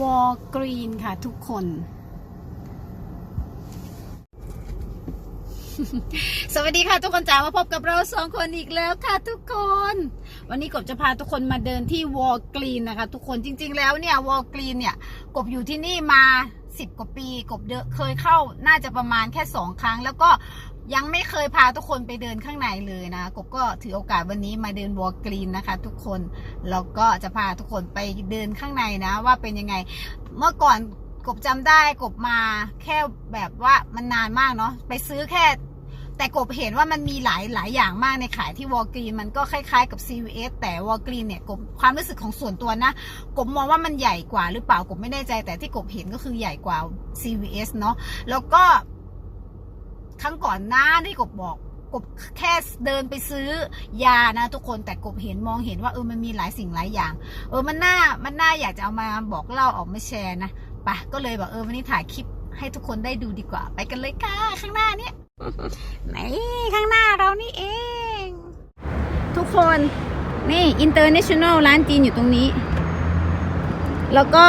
วอลกรีนค่ะทุกคน สวัสดีค่ะทุกคนจ๋ามาพบกับเราสองคนอีกแล้วค่ะทุกคน วันนี้กบจะพาทุกคนมาเดินที่วอลกรีนนะคะ ทุกคนจริง ๆ แล้วเนี่ยวอลกรีนเนี่ย กบอยู่ที่นี่มาสิบกว่าปี กบเเคยเข้าน่าจะประมาณแค่สองครั้ง แล้วก็ ยังไม่เคยพาทุกคนไปเดินข้างในเลยนะกบก็ถือโอกาสวันนี้มาเดินวอลกรีนนะคะ ทุกคนแล้วก็จะพาทุกคนไปเดินข้างในนะ ว่าเป็นยังไง เมื่อก่อนกบจำได้กบมาแค่แบบว่ามันนานมากเนาะไปซื้อแค่ แต่กบเห็นว่ามันมีหลายหลายอย่างมากในขายที่วอลกรีนมันก็คล้ายๆกับ CVS แต่วอลกรีนเนี่ยกบความรู้สึกของส่วนตัวนะกบมองว่ามันใหญ่กว่าหรือเปล่ากบไม่แน่ใจแต่ที่กบเห็นก็คือใหญ่กว่า CVS เนาะแล้วก็ ก่อนหน้าที่กบบอกกบแค่เดินไปซื้อยานะ ทุกคนแต่กบเห็นมองเห็นว่าเออมันมีหลายสิ่งหลายอย่าง เออมันน่ามันน่าอยากจะเอามาบอกเล่าออกมาแชร์นะปะก็เลยบอกเออวันนี้ถ่ายคลิปให้ทุกคนได้ดูดีกว่า ไปกันเลยค่ะข้างหน้าเนี้ยนี่ข้างหน้าเรานี่เอง ทุกคนนี่ international ร้านจีนอยู่ตรงนี้ แล้วก็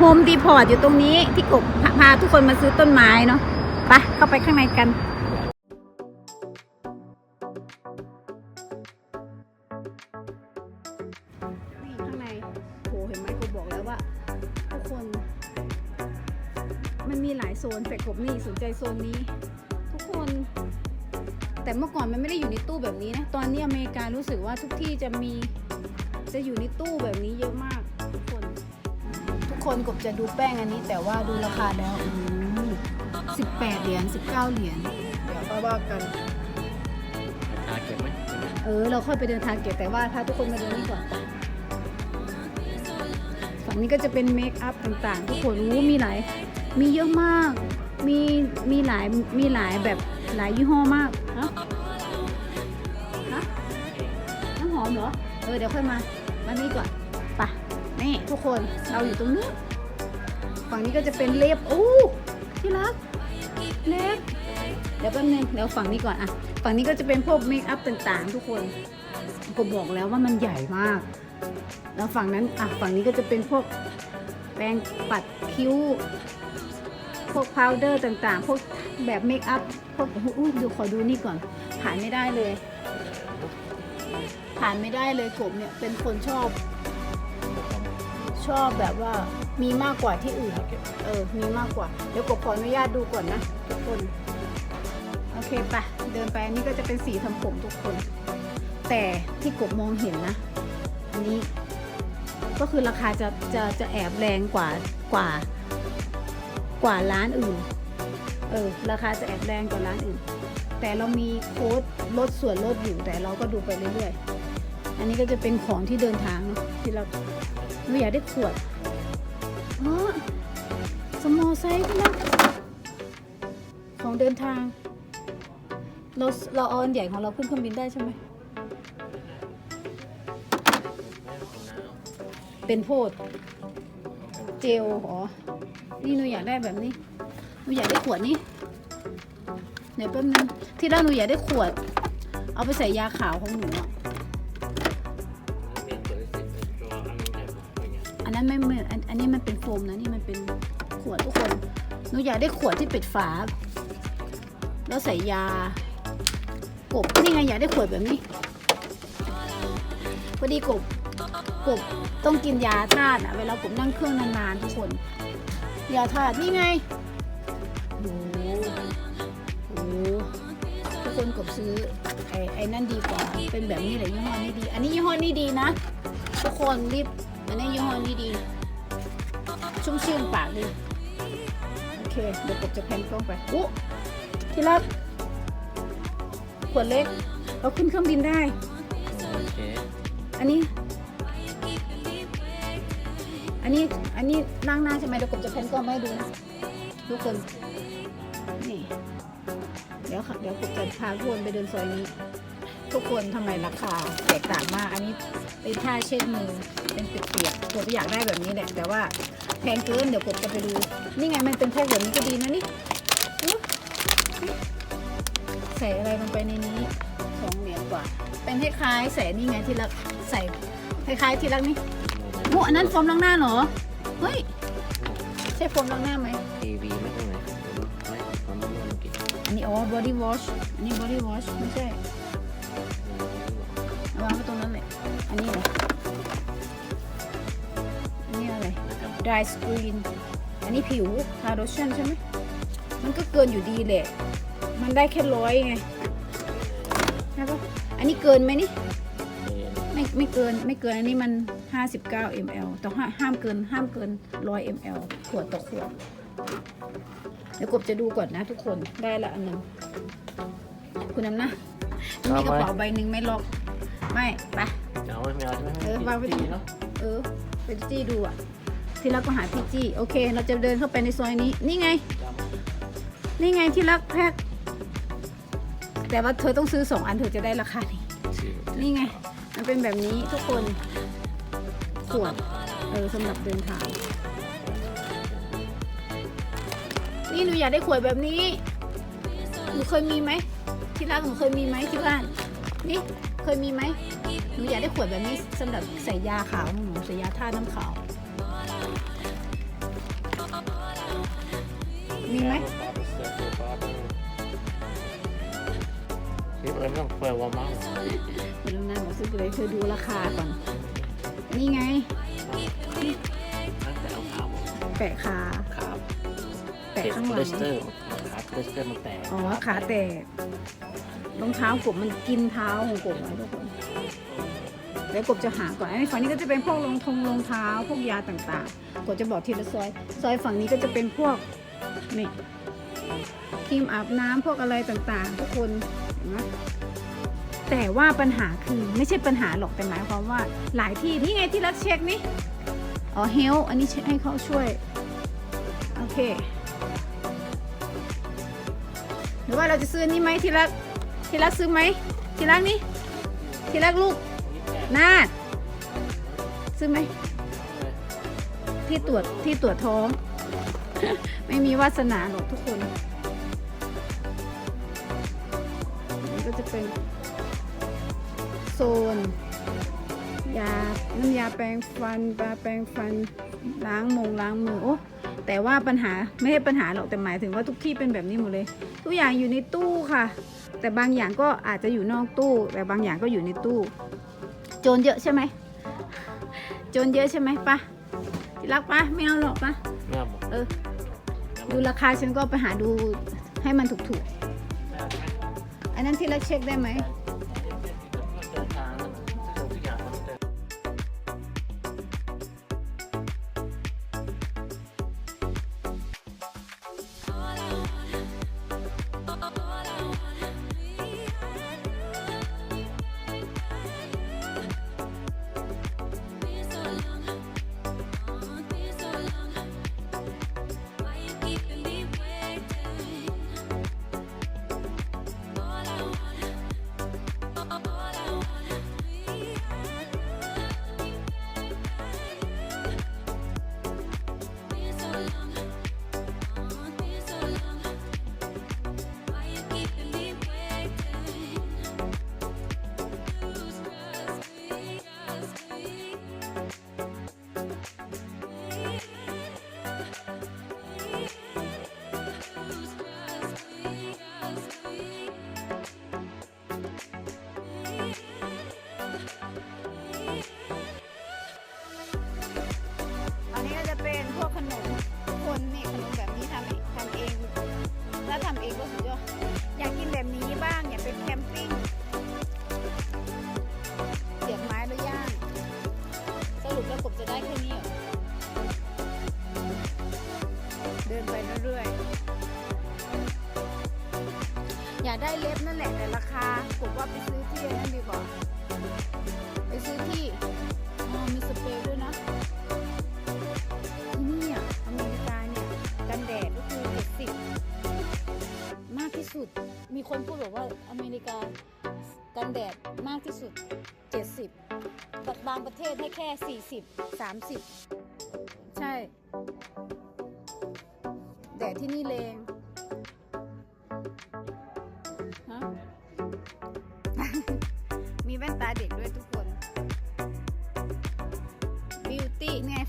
home depot อยู่ตรงนี้ที่กบพาทุกคนมาซื้อต้นไม้เนาะไปเข้าไปข้างในกัน นี่สนใจโซนนี้ ทุกคน แต่เมื่อก่อนมันไม่ได้อยู่ในตู้แบบนี้นะ ตอนนี้อเมริการู้สึกว่าทุกที่จะมีจะอยู่ในตู้แบบนี้เยอะมากทุกคน ทุกคนกบจะดูแป้งอันนี้ แต่ว่าดูราคาแล้วสิบแปดเหรียญสิบเก้าเหรียญเดี๋ยวค่อยว่ากันราคาเก็บไหมเออ เราค่อยไปเดินทางเก็บแต่ว่าพาทุกคนมาเดินนี่ก่อนฝั่งนี้ก็จะเป็นเมคอัพต่างๆ ทุกคนรู้มีหลายมีเยอะมาก มีมีหลายมีหลายแบบหลายยี่ห้อมากฮะฮะน้ำหอมเหรอ เออเดี๋ยวค่อยมามานี่ก่อนไปะนี่ทุกคนเราอยู่ตรงนี้ฝั่งนี้ก็จะเป็นเล็บโอ้ที่รักเล็บเดี๋ยวแป๊บนึงเดี๋ยวฝั่งนี้ก่อนอะฝั่งนี้ก็จะเป็นพวกเมคอัพต่างๆ ทุกคนผมบอกแล้วว่ามันใหญ่มาก แล้วฝั่งนั้นอะฝั่งนี้ก็จะเป็นพวกแปรงปัดคิ้ว พวกพาวเดอร์ต่างๆ พวกแบบเมคอัพพวกอู้ดูขอดูนี่ก่อน ผ่านไม่ได้เลย ผ่านไม่ได้เลยกบเนี่ยเป็นคนชอบ ชอบแบบว่ามีมากกว่าที่อื่นเก็บเออ มีมากกว่า เดี๋ยวกบขออนุญาตดูก่อนนะทุกคน โอเคปะเดินไปอันนี้ก็จะเป็นสีทำผมทุกคน แต่ที่กบมองเห็นนะ อันนี้ก็คือราคาจะจะจะแอบแรงกว่ากว่า กว่าร้านอื่น เออ ราคาจะแอบแรงกว่าร้านอื่น แต่เรามีโค้ดลดส่วนลดอยู่แต่เราก็ดูไปเรื่อยๆ อันนี้ก็จะเป็นของที่เดินทางเนอะที่เราไม่อยากได้ขวดอ๋อสมอไซส์นะของเดินทาง เราเราเอาอันใหญ่ของเราขึ้นเครื่องบินได้ใช่ไหมเป็นโพด เจลอ๋อนี่หนูอยากได้แบบนี้ หนูอยากได้ขวดนี้ เดี๋ยวแป๊บนึง ที่แรกหนูอยากได้ขวด เอาไปใส่ยาขาวของหนู อันนั้นไม่เหมือนอันอันนี้มันเป็นโฟมนะ นี่มันเป็นขวดทุกคน หนูอยากได้ขวดที่ปิดฝา แล้วใส่ยากบนี่ไงอยากได้ขวดแบบนี้พอดีกบ กบต้องกินยาธาตุอะเวลากบนั่งเครื่องนานๆทุกคน ยาธาตุนี่ไงโอ้โหโอ้โหทุกคนกบซื้อไอ้ไอ้นั่นดีกว่า เป็นแบบนี้แหละยี่ห้อนี้ดี อันนี้ยี่ห้อนี้ดีนะ ทุกคนรีบ อันนี้ยี่ห้อนี้ดี ชุ่มชื่นปากดี โอเค เดี๋ยวกบจะแพนกล้องไปอุ๊ที่รักขวดเล็ก เราขึ้นเครื่องบินได้ โอเค อันนี้ อันนี้อันนี้นั่งหน้าใช่ไหมเดี๋ยวกบจะแพนกล้องมาให้ดูนะทุกคนนี่เดี๋ยวค่ะเดี๋ยวกบจะพาทุกคนไปเดินซอยนี้ ทุกคนทำไมราคาแตกต่างมาก อันนี้เป็นผ้าเช็ดมือเป็นเปียกๆกบอยากได้แบบนี้แหละแต่ว่าแพงเกินเดี๋ยวกบจะไปดู นี่ไงมันเป็นแพ็คแบบนี้ก็ดีนะนี่ใส่อะไรลงไปในนี้สองเหรียญกว่า เป็นคล้ายๆใส่นี่ไงที่รักใส่คล้ายๆที่รักนี่ โอ้อันนั้นโฟมล้างหน้าเหรอ เฮ้ย ใช่โฟมล้างหน้าไหม ทีวีไม่ตรงไหนไม่ผมไม่รู้เมื่อกี้อันนี้อ๋อ body wash อันนี้ body wash ไม่ใช่วางไว้ตรงนั้นเลยอันนี้อะไรอันนี้อะไรนะครับ dry screen อันนี้ผิวทาโลชั่นใช่ไหม มันก็เกินอยู่ดีแหละ มันได้แค่ร้อยไงใช่ปะอันนี้เกินไหมนี่ ไม่ไม่เกินไม่เกินอันนี้มัน 59 ml แต่ห้าห้ามเกินห้ามเกิน 100 ml ขวดต่อขวด เดี๋ยวกบจะดูก่อนนะทุกคนได้ละอันหนึ่งคุณน้ำนะมีกระเป๋าใบหนึ่งไม่ล็อก ไม่ไปจะเอาไม่เอาใช่ไหมเออวางไว้ตรงนี้เนาะเออไปจี้ดูอะ ที่รักก็หาพี่จี้ โอเค เราจะเดินเข้าไปในซอยนี้ นี่ไง นี่ไงที่รักแพ็คแต่ว่าเธอต้องซื้อสองอันเธอจะได้ราคานี้นี่ไง มันเป็นแบบนี้ทุกคน ขวดเออสำหรับเดินทาง นี่หนูอยากได้ขวดแบบนี้หนูเคยมีไหมที่ร้านหนูเคยมีไหมที่บ้านนี่เคยมีไหมหนูอยากได้ขวดแบบนี้สำหรับใส่ยาขาวของหนูใส่ยาท่าตุน้ำขาวมีไหมนี่เปิดต้องเปิดว่ามั้งเดี๋ยวนะหนูซื้อเลยเธอดูราคาก่อน นี่ไง ตั้งแต่เอาขาผมแปะขาขาแปะข้างหลัเลงสเตอร์ขาเลสเตอร์มันแตกอ๋อขาแตกรองเท้ากบมันกินเท้าของกบนะทุกคนเดี๋ยวกบจะหาก่อนอันนี้ฝั่งนี้ก็จะเป็นพวกรองทงรองเท้าพวกยาต่างๆกบจะบอกทีละซอย ซอยฝั่งนี้ก็จะเป็นพวกนี่ครีมอาบน้ำพวกอะไรต่างๆ ทุกคนเห็นไหม แต่ว่าปัญหาคือไม่ใช่ปัญหาหรอกแต่หมายความว่าหลายที่นี่ไงที่รักเช็คนี่อ๋อเฮลอันนี้ให้เขาช่วย โอเค หรือว่าเราจะซื้อนนี่ไหมที่รักที่รักซื้อไหมที่รักนี่ที่รักลูกนาดซื้อไหมที่ตรวจที่ตรวจท้อง ไม่มีวาสนาหรอกทุกคนนี่ก็จะเป็น โซน ยา น้ำยาแปรงฟันปลาแปรงฟัน ล้างมงล้างมือ โอ้ แต่ว่าปัญหาไม่ใช่ปัญหาหรอก แต่หมายถึงว่าทุกที่เป็นแบบนี้หมดเลย ทุกอย่างอยู่ในตู้ค่ะ แต่บางอย่างก็อาจจะอยู่นอกตู้ แต่บางอย่างก็อยู่ในตู้ โจรเยอะใช่ไหม โจรเยอะใช่ไหมปะที่รักปะไม่เอาหรอกปะแม่บอกเออ ดูราคาฉันก็ไปหาดูให้มันถูกๆ อันนั้นที่รักเช็คได้ไหม อั อยากได้เล็บนั่นแหละแต่ราคากบว่าไปซื้อที่นั่นดีกว่าไปซื้อที่อ๋อมีสเปรย์ด้วยนะที่นี่อะอเมริกาเนี่ยกันแดดก็คือ70มากที่สุด มีคนพูดบอกว่าอเมริกากันแดดมากที่สุด 70แต่บางประเทศให้แค่ 40 30 ใช่ แดดที่นี่แรง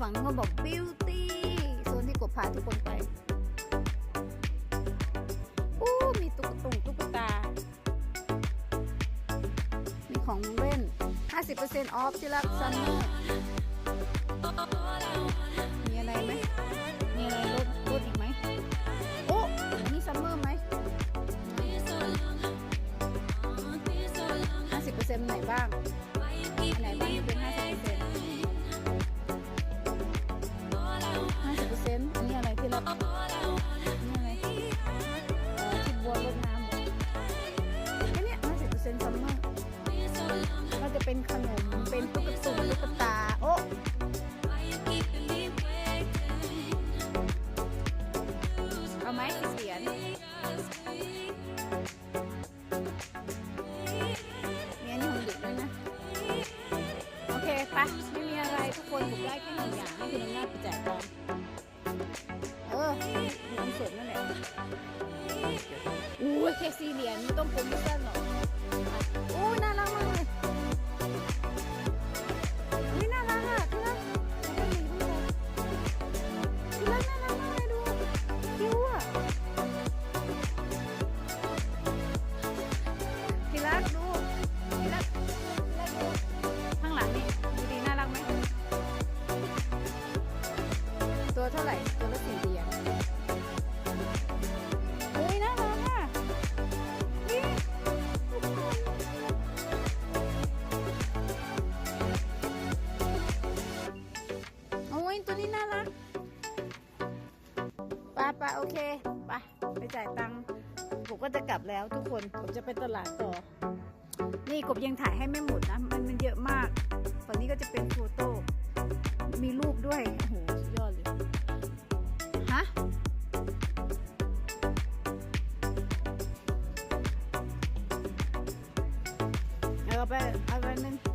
ฝั่งนู้นก็บอกบิวตี้โซนที่กบพาทุกคนไปอู้มีตุ๊กตุงตุ๊กตา มีของเล่น 50%ออฟที่รักซัมเมอร์มีอะไรไหมมีอะไรลดลดอีกไหมโอ้มีซัมเมอร์ไหม50%ไหนบ้าง เป็นขนม เป็นตุ๊กตุนตุ๊กตา โอ้เอาไหมสิเหรียญมีอันนี้ของเด็กด้วยนะ โอเคปะไม่มีอะไรทุกคนบุกได้แค่หนึ่งอย่างให้คุณอำหน้าไปแจ่ายตังเออเงินสดนั่นแหละอู้ยแค่สี่เหรียญไม่ต้องโปรโมชั่นหรอก โอเคไปไปจ่ายตังค์ผมก็จะกลับแล้วทุกคนผมจะไปตลาดต่อ นี่กบยังถ่ายให้ไม่หมดนะ มันมันเยอะมากฝั่งนี้ก็จะเป็นโฟโต้มีรูปด้วยโอ้โหสุดยอดเลยฮะเอาไปเอาไป